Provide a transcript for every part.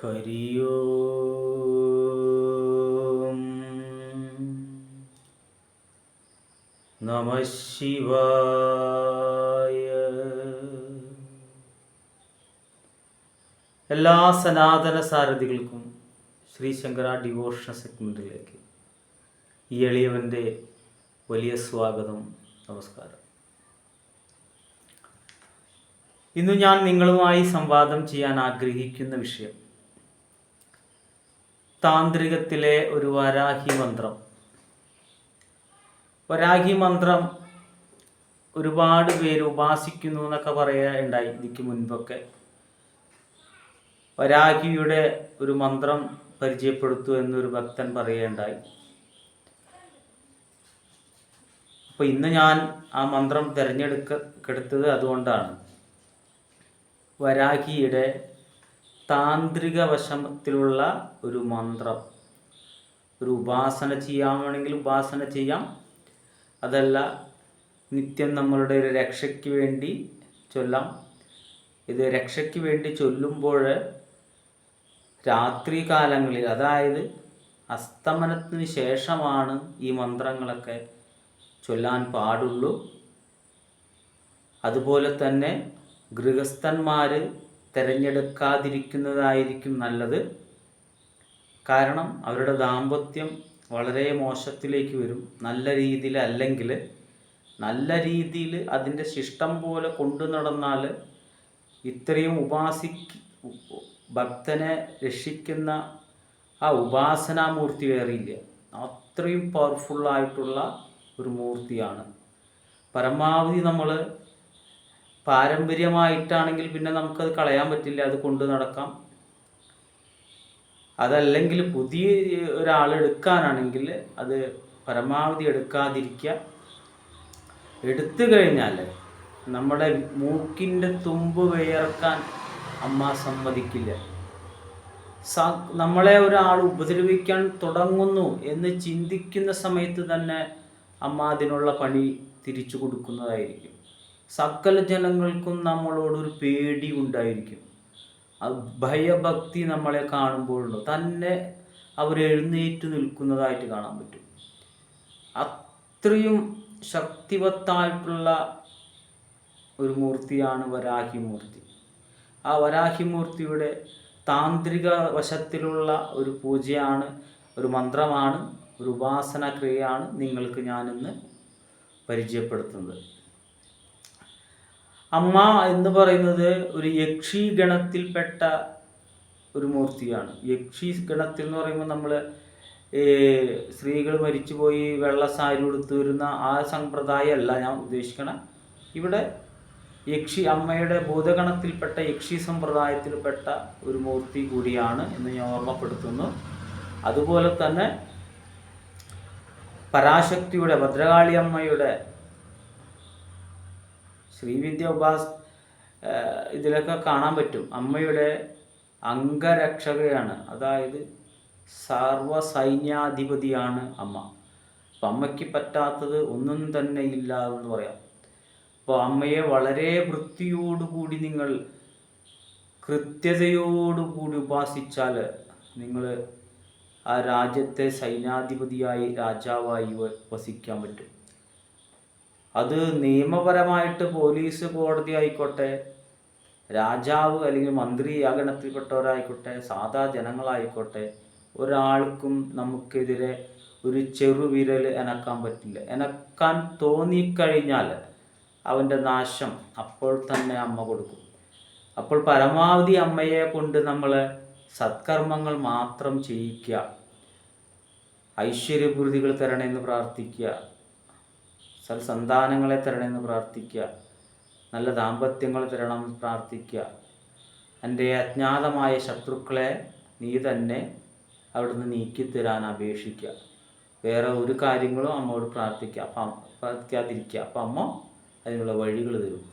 ഹരി നമ ശിവായ. എല്ലാ സനാതന സാരഥികൾക്കും ശ്രീ ശങ്കര ഡിവോഷണൽ സെഗ്മെന്റിലേക്ക് ഈ എളിയവന്റെ വലിയ സ്വാഗതം നമസ്കാരം. ഇന്ന് ഞാൻ നിങ്ങളുമായി സംവാദം ചെയ്യാൻ ആഗ്രഹിക്കുന്ന വിഷയം താന്ത്രികത്തിലെ ഒരു വരാഹി മന്ത്രം. വരാഹി മന്ത്രം ഒരുപാട് പേര് ഉപാസിക്കുന്നു എന്നൊക്കെ പറയുകയുണ്ടായി ഇതിക്ക് മുൻപൊക്കെ. വരാഹിയുടെ ഒരു മന്ത്രം പരിചയപ്പെടുത്തു എന്നൊരു ഭക്തൻ പറയുകയുണ്ടായി. അപ്പോൾ ഇന്ന് ഞാൻ ആ മന്ത്രം തിരഞ്ഞെടുക്കെടുത്തത് അതുകൊണ്ടാണ്. വരാഹിയുടെ താന്ത്രിക വശത്തിലുള്ള ഒരു മന്ത്രം. ഒരു ഉപാസന ചെയ്യാമെങ്കിൽ ഉപാസന ചെയ്യാം. അതല്ല നിത്യം നമ്മളുടെ ഒരു രക്ഷയ്ക്ക് വേണ്ടി ചൊല്ലാം. ഇത് രക്ഷയ്ക്ക് വേണ്ടി ചൊല്ലുമ്പോൾ രാത്രി കാലങ്ങളിൽ അതായത് അസ്തമനത്തിന് ശേഷമാണ് ഈ മന്ത്രങ്ങളൊക്കെ ചൊല്ലാൻ പാടുള്ളൂ. അതുപോലെ തന്നെ ഗൃഹസ്ഥന്മാർ തിരഞ്ഞെടുക്കാതിരിക്കുന്നതായിരിക്കും നല്ലത്. കാരണം അവരുടെ ദാമ്പത്യം വളരെ മോശത്തിലേക്ക് വരും. നല്ല രീതിയിൽ അല്ലെങ്കിൽ നല്ല രീതിയിൽ അതിന്റെ ശിഷ്ടം പോലെ കൊണ്ടു നടന്നാൽ ഇത്രയും ഉപാസി ഭക്തനെ രക്ഷിക്കുന്ന ആ ഉപാസനാമൂർത്തി വേറെയില്ല. അത്രയും പവർഫുള്ളായിട്ടുള്ള ഒരു മൂർത്തിയാണ്. പരമാവധി നമ്മൾ പാരമ്പര്യമായിട്ടാണെങ്കിൽ പിന്നെ നമുക്കത് കളയാൻ പറ്റില്ല അത് കൊണ്ടു നടക്കാം. അതല്ലെങ്കിൽ പുതിയ ഒരാൾ എടുക്കാനാണെങ്കിൽ അത് പരമാവധി എടുക്കാതിരിക്കുക. എടുത്തു കഴിഞ്ഞാൽ നമ്മുടെ മൂക്കിന്റെ തുമ്പ് വിയർക്കാൻ അമ്മ സമ്മതിക്കില്ല. നമ്മളെ ഒരാൾ ഉപദ്രവിക്കാൻ തുടങ്ങുന്നു എന്ന് ചിന്തിക്കുന്ന സമയത്ത് തന്നെ അമ്മ അതിനുള്ള പണി തിരിച്ചു കൊടുക്കുന്നതായിരിക്കും. സകല ജനങ്ങൾക്കും നമ്മളോടൊരു പേടി ഉണ്ടായിരിക്കും. ഭയഭക്തി നമ്മളെ കാണുമ്പോഴുണ്ടോ. തന്നെ അവർ എഴുന്നേറ്റ് നിൽക്കുന്നതായിട്ട് കാണാൻ പറ്റും. അത്രയും ശക്തിവത്തായിട്ടുള്ള ഒരു മൂർത്തിയാണ് വരാഹി മൂർത്തി. ആ വരാഹി മൂർത്തിയുടെ താന്ത്രിക വശത്തിലുള്ള ഒരു പൂജയാണ് ഒരു മന്ത്രമാണ് ഒരു ഉപാസന ക്രിയയാണ് നിങ്ങൾക്ക് ഞാനിന്ന് പരിചയപ്പെടുത്തുന്നത്. അമ്മ എന്ന് പറയുന്നത് ഒരു യക്ഷി ഗണത്തിൽപ്പെട്ട ഒരു മൂർത്തിയാണ്. യക്ഷി ഗണത്തിൽ എന്ന് പറയുമ്പോൾ നമ്മൾ സ്ത്രീകൾ മരിച്ചുപോയി വെള്ള സാരി ഉടുത്തു വരുന്ന ആ സമ്പ്രദായമല്ല ഞാൻ ഉദ്ദേശിക്കണം. ഇവിടെ യക്ഷി അമ്മയുടെ ഭൂതഗണത്തിൽപ്പെട്ട യക്ഷി സമ്പ്രദായത്തിൽപ്പെട്ട ഒരു മൂർത്തി കൂടിയാണ് എന്ന് ഞാൻ ഓർമ്മപ്പെടുത്തുന്നു. അതുപോലെ തന്നെ പരാശക്തിയുടെ ഭദ്രകാളി അമ്മയുടെ ശ്രീവിദ്യ ഉപാസ് ഇതിലൊക്കെ കാണാൻ പറ്റും. അമ്മയുടെ അംഗരക്ഷകയാണ്. അതായത് സർവസൈന്യാധിപതിയാണ് അമ്മ. അപ്പം അമ്മയ്ക്ക് പറ്റാത്തത് ഒന്നും തന്നെ ഇല്ല എന്ന് പറയാം. അപ്പോൾ അമ്മയെ വളരെ വൃത്തിയോടുകൂടി നിങ്ങൾ കൃത്യതയോടുകൂടി ഉപാസിച്ചാൽ നിങ്ങൾ ആ രാജ്യത്തെ സൈന്യാധിപതിയായി രാജാവായി വസിക്കാൻ പറ്റും. അത് നിയമപരമായിട്ട് പോലീസ് കോടതി ആയിക്കോട്ടെ രാജാവ് അല്ലെങ്കിൽ മന്ത്രി ആ ഗണത്തിൽപ്പെട്ടവരായിക്കോട്ടെ സാധാ ജനങ്ങളായിക്കോട്ടെ ഒരാൾക്കും നമുക്കെതിരെ ഒരു ചെറുവിരൽ എനക്കാൻ പറ്റില്ല. എനക്കാൻ തോന്നിക്കഴിഞ്ഞാൽ അവന്റെ നാശം അപ്പോൾ തന്നെ അമ്മ കൊടുക്കും. അപ്പോൾ പരമാവധി അമ്മയെ കൊണ്ട് നമ്മൾ സത്കർമ്മങ്ങൾ മാത്രം ചെയ്യിക്കുക. ഐശ്വര്യപൂർതികൾ തരണമെന്ന് പ്രാർത്ഥിക്കുക. സൽസന്താനങ്ങളെ തരണമെന്ന് പ്രാർത്ഥിക്കുക. നല്ല ദാമ്പത്യങ്ങൾ തരണം പ്രാർത്ഥിക്കുക. എന്റെ അജ്ഞാതമായ ശത്രുക്കളെ നീ തന്നെ അവിടുന്ന് നീക്കിത്തരാൻ അപേക്ഷിക്കുക. വേറെ ഒരു കാര്യങ്ങളും അമ്മയോട് പ്രാർത്ഥിക്കുക. അപ്പം പ്രാർത്ഥിക്കാതിരിക്കുക. അപ്പം അമ്മ അതിനുള്ള വഴികൾ തരും.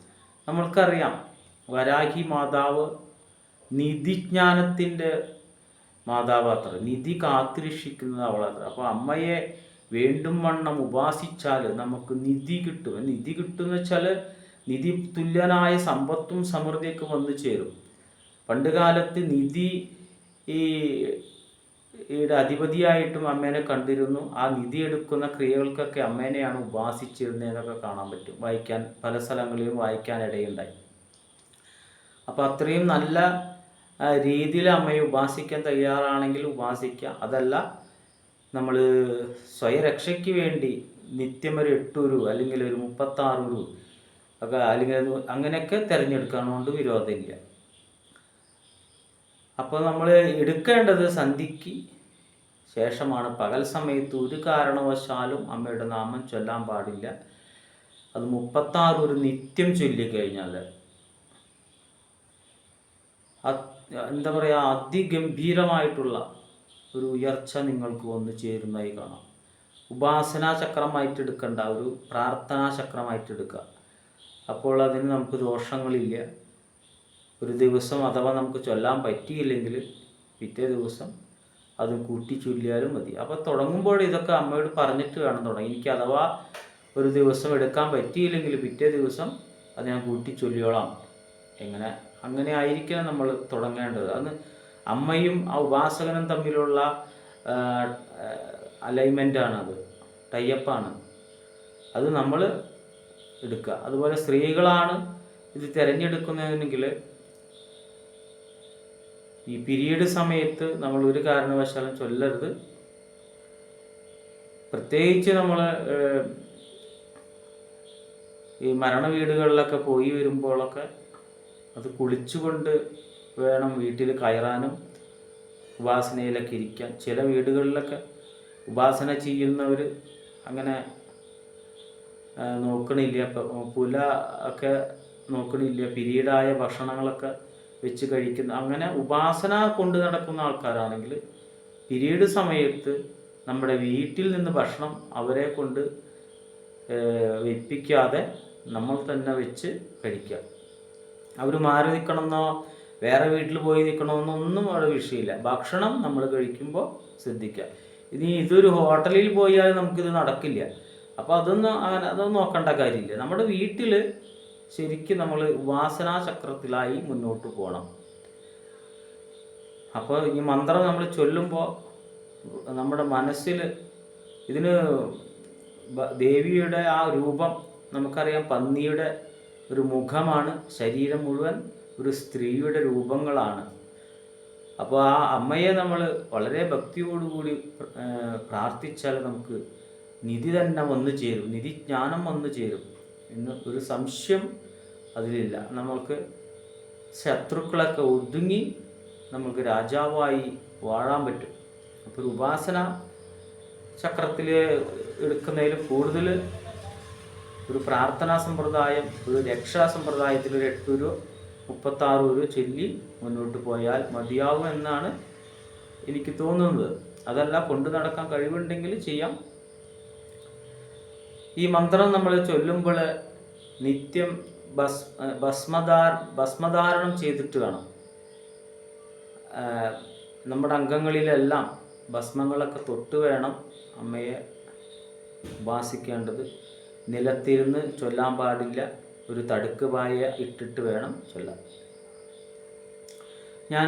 നമ്മൾക്കറിയാം വരാഹി മാതാവ് നിധിജ്ഞാനത്തിന്റെ മാതാവാത്ര നിധി കാത്തിരക്ഷിക്കുന്നത് അവളത്ര. അപ്പോൾ അമ്മയെ വേണ്ടും വണ്ണം ഉപാസിച്ചാൽ നമുക്ക് നിധി കിട്ടും. നിധി കിട്ടും എന്ന് വെച്ചാൽ നിധി തുല്യനായ സമ്പത്തും സമൃദ്ധിയൊക്കെ വന്നു ചേരും. പണ്ട് കാലത്ത് നിധി ഈ അധിപതിയായിട്ടും അമ്മേനെ കണ്ടിരുന്നു. ആ നിധി എടുക്കുന്ന ക്രിയകൾക്കൊക്കെ അമ്മേനെയാണ് ഉപാസിച്ചിരുന്നതെന്നൊക്കെ കാണാൻ പറ്റും. വായിക്കാൻ പല സ്ഥലങ്ങളിലും വായിക്കാൻ ഇടയുണ്ടായി. അപ്പോൾ അത്രയും നല്ല രീതിയിൽ അമ്മയെ ഉപാസിക്കാൻ തയ്യാറാണെങ്കിൽ ഉപാസിക്കുക അതല്ല നമ്മൾ സ്വയരക്ഷയ്ക്ക് വേണ്ടി നിത്യം ഒരു എട്ടൂരു അല്ലെങ്കിൽ ഒരു മുപ്പത്താറൂരു ഒക്കെ അല്ലെങ്കിൽ അങ്ങനെയൊക്കെ തിരഞ്ഞെടുക്കാനുകൊണ്ട് വിരോധമില്ല. അപ്പോൾ നമ്മൾ എടുക്കേണ്ടത് സന്ധിക്ക് ശേഷമാണ്. പകൽ സമയത്ത് ഒരു കാരണവശാലും അമ്മയുടെ നാമം ചൊല്ലാൻ പാടില്ല. അത് മുപ്പത്താറ് ഒരു നിത്യം ചൊല്ലിക്കഴിഞ്ഞാൽ എന്താ പറയുക അതിഗംഭീരമായിട്ടുള്ള ഒരു ഉയർച്ച നിങ്ങൾക്ക് വന്നു ചേരുന്നതായി കാണാം. ഉപാസനാ ചക്രമായിട്ട് എടുക്കേണ്ട ഒരു പ്രാർത്ഥനാ ചക്രമായിട്ട് എടുക്കുക. അപ്പോൾ അതിന് നമുക്ക് ദോഷങ്ങളില്ല. ഒരു ദിവസം അഥവാ നമുക്ക് ചൊല്ലാൻ പറ്റിയില്ലെങ്കിൽ പിറ്റേ ദിവസം അത് കൂട്ടി ചൊല്ലിയാലും മതി. അപ്പോൾ തുടങ്ങുമ്പോൾ ഇതൊക്കെ അമ്മയോട് പറഞ്ഞിട്ട് വേണം തുടങ്ങി. എനിക്ക് അഥവാ ഒരു ദിവസം എടുക്കാൻ പറ്റിയില്ലെങ്കിൽ പിറ്റേ ദിവസം അത് ഞാൻ കൂട്ടി ചൊല്ലിയോളാം. എങ്ങനെ? അങ്ങനെ ആയിരിക്കണം നമ്മൾ തുടങ്ങേണ്ടത്. അന്ന് അമ്മയും ആ ഉപാസകനും തമ്മിലുള്ള അലൈൻമെന്റാണ് അത്. ടൈപ്പാണ് അത് നമ്മൾ എടുക്കുക. അതുപോലെ സ്ത്രീകളാണ് ഇത് തിരഞ്ഞെടുക്കുന്നതെങ്കിൽ ഈ പീരീഡ് സമയത്ത് നമ്മൾ ഒരു കാരണവശാലും ചൊല്ലരുത്. പ്രത്യേകിച്ച് നമ്മൾ ഈ മരണ വീടുകളിലൊക്കെ പോയി വരുമ്പോഴൊക്കെ അത് കുളിച്ചുകൊണ്ട് വേണം വീട്ടിൽ കയറാനും ഉപാസനയിലൊക്കെ ഇരിക്കാൻ. ചില വീടുകളിലൊക്കെ ഉപാസന ചെയ്യുന്നവർ അങ്ങനെ നോക്കണില്ല. ഇപ്പം പുല ഒക്കെ നോക്കണില്ല. പിരീഡായ ഭക്ഷണങ്ങളൊക്കെ വെച്ച് കഴിക്കുന്ന അങ്ങനെ ഉപാസന കൊണ്ട് നടക്കുന്ന ആൾക്കാരാണെങ്കിൽ പിരീഡ് സമയത്ത് നമ്മുടെ വീട്ടിൽ നിന്ന് ഭക്ഷണം അവരെ കൊണ്ട് വെപ്പിക്കാതെ നമ്മൾ തന്നെ വെച്ച് കഴിക്കുക. അവർ മാറി നിൽക്കണമെന്നോ വേറെ വീട്ടിൽ പോയി നിൽക്കണമെന്നൊന്നും അവിടെ വിഷയമില്ല. ഭക്ഷണം നമ്മൾ കഴിക്കുമ്പോൾ ശ്രദ്ധിക്കുക. ഇനി ഇതൊരു ഹോട്ടലിൽ പോയാൽ നമുക്കിത് നടക്കില്ല. അപ്പോൾ അതൊന്നും അങ്ങനെ അതൊന്നും നോക്കേണ്ട കാര്യമില്ല. നമ്മുടെ വീട്ടിൽ ശരിക്കും നമ്മൾ ഉപാസനാ ചക്രത്തിലായി മുന്നോട്ട് പോകണം. അപ്പോൾ ഈ മന്ത്രം നമ്മൾ ചൊല്ലുമ്പോൾ നമ്മുടെ മനസ്സിൽ ഇതിന് ദേവിയുടെ ആ രൂപം നമുക്കറിയാം. പന്നിയുടെ ഒരു മുഖമാണ് ശരീരം മുഴുവൻ ഒരു സ്ത്രീയുടെ രൂപങ്ങളാണ്. അപ്പോൾ ആ അമ്മയെ നമ്മൾ വളരെ ഭക്തിയോടുകൂടി പ്രാർത്ഥിച്ചാൽ നമുക്ക് നിധി തന്നെ വന്നു ചേരും നിധി ജ്ഞാനം വന്നു ചേരും എന്ന് ഒരു സംശയം അതിലില്ല. നമ്മൾക്ക് ശത്രുക്കളൊക്കെ ഒതുങ്ങി നമുക്ക് രാജാവായി വാഴാൻ പറ്റും. അപ്പോൾ ഒരു ഉപാസന ചക്രത്തിൽ എടുക്കുന്നതിൽ കൂടുതൽ ഒരു പ്രാർത്ഥനാ സമ്പ്രദായം ഒരു രക്ഷാ സമ്പ്രദായത്തിൽ ഒരു എട്ടൂരോ മുപ്പത്താറ് ഒരു ചൊല്ലി മുന്നോട്ട് പോയാൽ മതിയാവും എന്നാണ് എനിക്ക് തോന്നുന്നത്. അതല്ല കൊണ്ടു നടക്കാൻ കഴിവുണ്ടെങ്കിൽ ചെയ്യാം. ഈ മന്ത്രം നമ്മൾ ചൊല്ലുമ്പോൾ നിത്യം ഭസ് ഭസ്മധാർ ഭസ്മധാരണം ചെയ്തിട്ട് വേണം. നമ്മുടെ അംഗങ്ങളിലെല്ലാം ഭസ്മങ്ങളൊക്കെ തൊട്ട് വേണം അമ്മയെ ഉപാസിക്കേണ്ടത്. നിലത്തിരുന്ന് ചൊല്ലാൻ പാടില്ല. ഒരു തടുക്ക് വായ ഇട്ടിട്ട് വേണം ചൊല്ലാൻ. ഞാൻ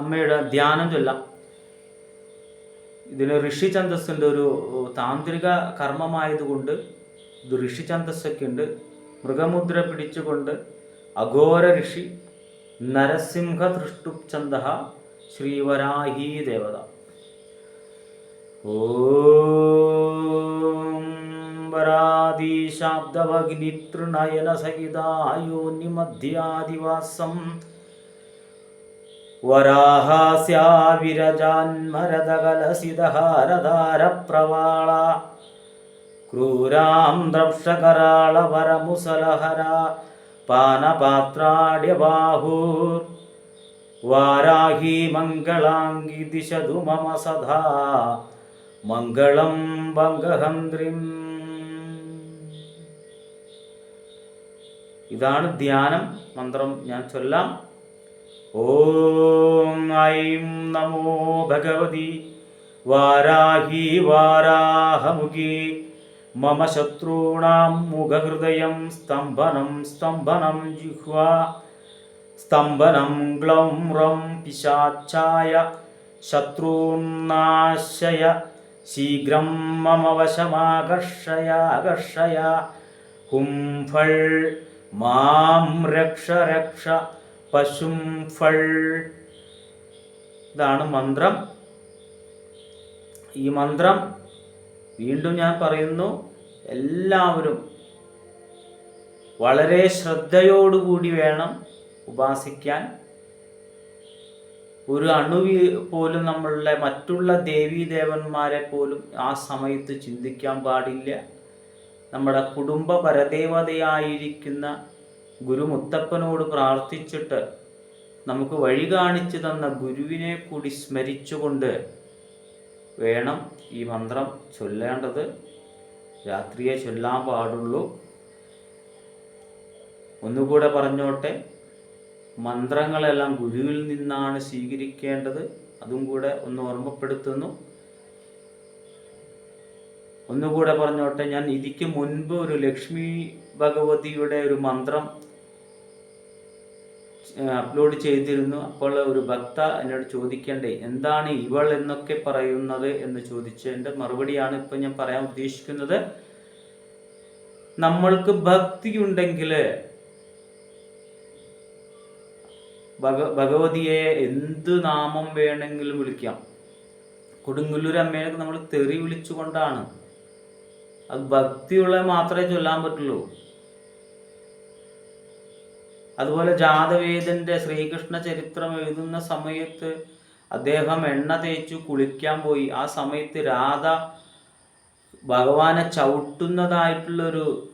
അമ്മയുടെ ധ്യാനം ചൊല്ലാം. ഇതിന് ഋഷി ഛന്ദസ്സിന്റെ ഒരു താന്ത്രിക കർമ്മമായതുകൊണ്ട് ഇത് ഋഷി ഛന്ദസ്സൊക്കെ ഉണ്ട് മൃഗമുദ്ര പിടിച്ചുകൊണ്ട് അഘോര ഋഷി നരസിംഹ ദൃഷ്ടുപ് ഛന്ദ ശ്രീവരാഹി ദേവത. ഓം വരാദീശാബ്ദവഗ്നിതൃണയന സഹിതായോനിമധ്യാദിവാസം വരാഹാസ്യാവിരജാന്മരദകലസിതഹാരധാരപ്രവാള ക്രൂരാം ദ്രക്ഷകരാളവരമുസലഹര. പാനപാത്രാഢ്യബാഹൂർ വാരാഹി മംഗളാംഗി ദിശതു മമ സദാ മംഗളം ഭംഗഹന്ത്രിം ഇതാണ് ധ്യാനം മന്ത്രം. ഞാൻ ചൊല്ലാം. ഓം ഐം നമോ ഭഗവതി. വാരാഹി വാരാഹമുഖി. മമ ശത്രൂണാം മുഖഹൃദയം സ്തംഭനം സ്തംഭനം ജിഹ്വ. സ്തംഭനം ഗ്ലൗം റം പിശാച്ചായ. ശത്രുനാശയ ശീഘ്രം മമ ഹും ഫൾ മാം രക്ഷ രക്ഷ പശും ഫൾ. ഇതാണ് മന്ത്രം. ഈ മന്ത്രം വീണ്ടും ഞാൻ പറയുന്നു എല്ലാവരും വളരെ ശ്രദ്ധയോടുകൂടി വേണം ഉപാസിക്കാൻ. ഒരു അണുവി പോലും നമ്മളുടെ മറ്റുള്ള ദേവീദേവന്മാരെ പോലും ആ സമയത്ത് ചിന്തിക്കാൻ പാടില്ല. നമ്മുടെ കുടുംബ പരദേവതയായിരിക്കുന്ന ഗുരുമുത്തപ്പനോട് പ്രാർത്ഥിച്ചിട്ട് നമുക്ക് വഴി കാണിച്ചു തന്ന ഗുരുവിനെ കൂടി സ്മരിച്ചുകൊണ്ട് വേണം ഈ മന്ത്രം ചൊല്ലേണ്ടത്. രാത്രിയെ ചൊല്ലാൻ പാടുള്ളൂ. ഒന്നുകൂടെ പറഞ്ഞോട്ടെ മന്ത്രങ്ങളെല്ലാം ഗുരുവിൽ നിന്നാണ് സ്വീകരിക്കേണ്ടത്. അതും കൂടെ ഒന്ന് ഓർമ്മപ്പെടുത്തുന്നു. ഒന്നുകൂടെ പറഞ്ഞോട്ടെ ഞാൻ ഇതിക്ക് മുൻപ് ഒരു ലക്ഷ്മി ഭഗവതിയുടെ ഒരു മന്ത്രം അപ്ലോഡ് ചെയ്തിരുന്നു. അപ്പോൾ ഒരു ഭക്ത എന്നോട് ചോദിക്കേണ്ടേ എന്താണ് ഇവൾ എന്നൊക്കെ പറയുന്നത് എന്ന് ചോദിച്ചതിന്റെ മറുപടിയാണ് ഇപ്പം ഞാൻ പറയാൻ ഉദ്ദേശിക്കുന്നത്. നമ്മൾക്ക് ഭക്തി ഉണ്ടെങ്കിൽ ഭഗ ഭഗവതിയെ എന്ത് നാമം വേണമെങ്കിലും വിളിക്കാം. കൊടുങ്ങല്ലൂർ അമ്മയെ നമ്മൾ തെറി വിളിച്ചുകൊണ്ടാണ്. അത് ഭക്തിയുള്ള മാത്രമേ ചൊല്ലാൻ പറ്റുള്ളൂ. അതുപോലെ ജാതവേദന്റെ ശ്രീകൃഷ്ണ ചരിത്രം എഴുതുന്ന സമയത്ത് അദ്ദേഹം എണ്ണ തേച്ചു കുളിക്കാൻ പോയി. ആ സമയത്ത് രാധ ഭഗവാനെ ചവിട്ടുന്നതായിട്ടുള്ളൊരു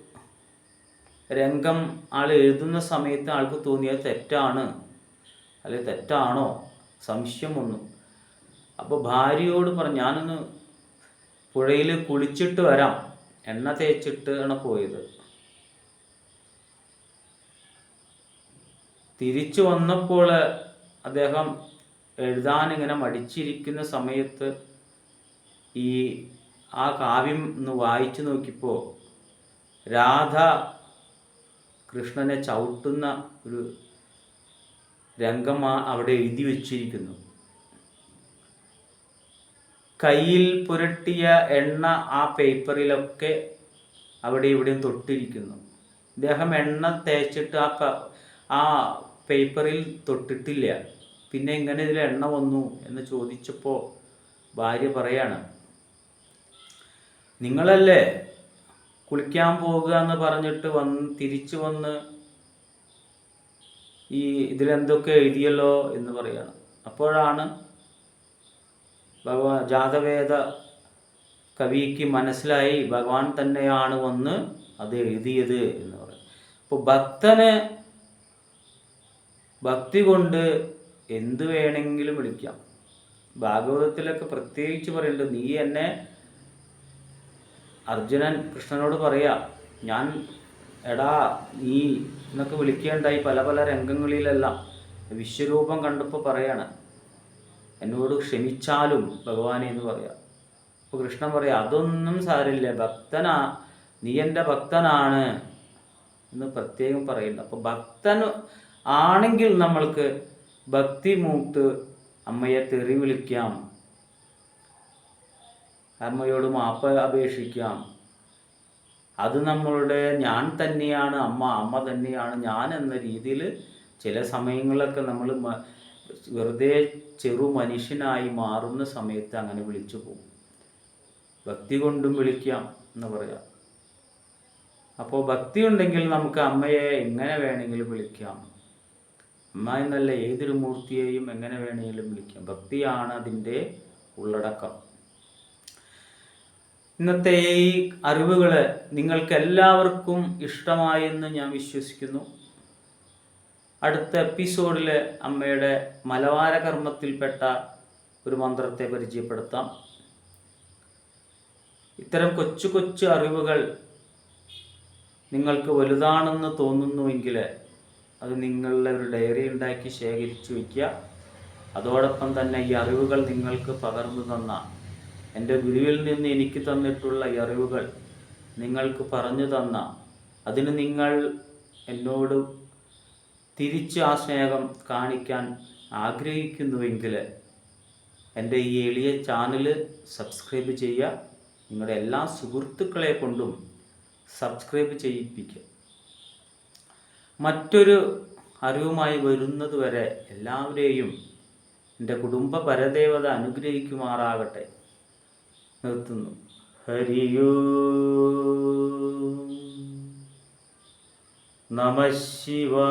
രംഗം ആൾ എഴുതുന്ന സമയത്ത് ആൾക്ക് തോന്നിയത് തെറ്റാണ്. അല്ലെ തെറ്റാണോ? സംശയം വന്നു. അപ്പോൾ ഭാര്യയോട് പറഞ്ഞു ഞാനൊന്ന് പുഴയിൽ കുളിച്ചിട്ട് വരാം. എണ്ണ തേച്ചിട്ട് ആണ് പോയത്. തിരിച്ചു വന്നപ്പോൾ അദ്ദേഹം എഴുതാൻ ഇങ്ങനെ മടിച്ചിരിക്കുന്ന സമയത്ത് ഈ ആ കാവ്യം ഒന്ന് വായിച്ചു നോക്കിയപ്പോൾ രാധ കൃഷ്ണനെ ചവിട്ടുന്ന ഒരു രംഗം അവിടെ എഴുതി വച്ചിരിക്കുന്നു. കയ്യിൽ പുരട്ടിയ എണ്ണ ആ പേപ്പറിലൊക്കെ അവിടെ ഇവിടെയും തൊട്ടിരിക്കുന്നു. ഇദ്ദേഹം എണ്ണ തേച്ചിട്ട് ആ ആ പേപ്പറിൽ തൊട്ടിട്ടില്ല. പിന്നെ എങ്ങനെ ഇതിൽ എണ്ണ വന്നു എന്ന് ചോദിച്ചപ്പോൾ ഭാര്യ പറയാണ് നിങ്ങളല്ലേ കുളിക്കാൻ പോകുക എന്ന് പറഞ്ഞിട്ട് വന്ന് തിരിച്ചു വന്ന് ഈ ഇതിലെന്തൊക്കെ എഴുതിയല്ലോ? എന്ന് പറയാണ്. അപ്പോഴാണ് ഭഗവാൻ ജാതവേദ കവിക്ക് മനസ്സിലായി ഭഗവാൻ തന്നെയാണ് വന്ന് അത് എഴുതിയത് എന്ന് പറയും. അപ്പോൾ ഭക്തന് ഭക്തി കൊണ്ട് എന്ത് വേണമെങ്കിലും വിളിക്കാം. ഭാഗവതത്തിലൊക്കെ പ്രത്യേകിച്ച് പറയുന്നുണ്ട് നീ എന്നെ അർജുനൻ കൃഷ്ണനോട് പറയാ ഞാൻ എടാ നീ എന്നൊക്കെ വിളിക്കേണ്ടായി പല പല രംഗങ്ങളിലെല്ലാം. വിശ്വരൂപം കണ്ടപ്പോൾ പറയാണ് എന്നോട് ക്ഷമിച്ചാലും ഭഗവാനെ എന്ന് പറയാം. അപ്പോൾ കൃഷ്ണൻ പറയാം അതൊന്നും സാരില്ല ഭക്തനാ നീ എന്റെ ഭക്തനാണ് എന്ന് പ്രത്യേകം പറയുന്നു അപ്പോൾ ഭക്തൻ ആണെങ്കിൽ നമ്മൾക്ക് ഭക്തി മൂത്ത് അമ്മയെ തെറി വിളിക്കാം അമ്മയോട് മാപ്പ് അപേക്ഷിക്കാം. അത് നമ്മളുടെ ഞാൻ തന്നെയാണ് അമ്മ അമ്മ തന്നെയാണ് ഞാൻ എന്ന രീതിയിൽ ചില സമയങ്ങളിലൊക്കെ നമ്മൾ വെറുതെ ചെറു മനുഷ്യനായി മാറുന്ന സമയത്ത് അങ്ങനെ വിളിച്ചു പോകും. ഭക്തി കൊണ്ടും വിളിക്കാം എന്ന് പറയാം. അപ്പോൾ ഭക്തി ഉണ്ടെങ്കിൽ നമുക്ക് അമ്മയെ എങ്ങനെ വേണമെങ്കിലും വിളിക്കാം. അമ്മ എന്നല്ല ഏതൊരു മൂർത്തിയെയും എങ്ങനെ വേണമെങ്കിലും വിളിക്കാം. ഭക്തിയാണ് അതിന്റെ ഉള്ളടക്കം. ഇന്നത്തെ ഈ അറിവുകൾ നിങ്ങൾക്ക് എല്ലാവർക്കും ഇഷ്ടമായെന്ന് ഞാൻ വിശ്വസിക്കുന്നു. അടുത്ത എപ്പിസോഡിൽ അമ്മയുടെ മലവാര കർമ്മത്തിൽപ്പെട്ട ഒരു മന്ത്രത്തെ പരിചയപ്പെടുത്താം. ഇത്തരം കൊച്ചു കൊച്ചു അറിവുകൾ നിങ്ങൾക്ക് വലുതാണെന്ന് തോന്നുന്നുവെങ്കിൽ അത് നിങ്ങളുടെ ഒരു ഡയറി ഉണ്ടാക്കി ശേഖരിച്ചു വയ്ക്കുക അതോടൊപ്പം തന്നെ ഈ അറിവുകൾ നിങ്ങൾക്ക് പകർന്നു തന്ന എന്റെ ഗുരുവിൽ നിന്ന് എനിക്ക് തന്നിട്ടുള്ള ഈ അറിവുകൾ നിങ്ങൾക്ക് പറഞ്ഞു തന്ന അതിന് നിങ്ങൾ എന്നോട് തിരിച്ച് ആ സ്നേഹം കാണിക്കാൻ ആഗ്രഹിക്കുന്നുവെങ്കിൽ എന്റെ ഈ എളിയ ചാനൽ സബ്സ്ക്രൈബ് ചെയ്യുക. നിങ്ങളുടെ എല്ലാ സുഹൃത്തുക്കളെ കൊണ്ടും സബ്സ്ക്രൈബ് ചെയ്യിപ്പിക്കുക. മറ്റൊരു അറിവുമായി വരുന്നത് വരെ എല്ലാവരെയും എന്റെ കുടുംബ പരദേവത അനുഗ്രഹിക്കുമാറാകട്ടെ. നിർത്തുന്നു. ഹരിയോ. नमः शिवा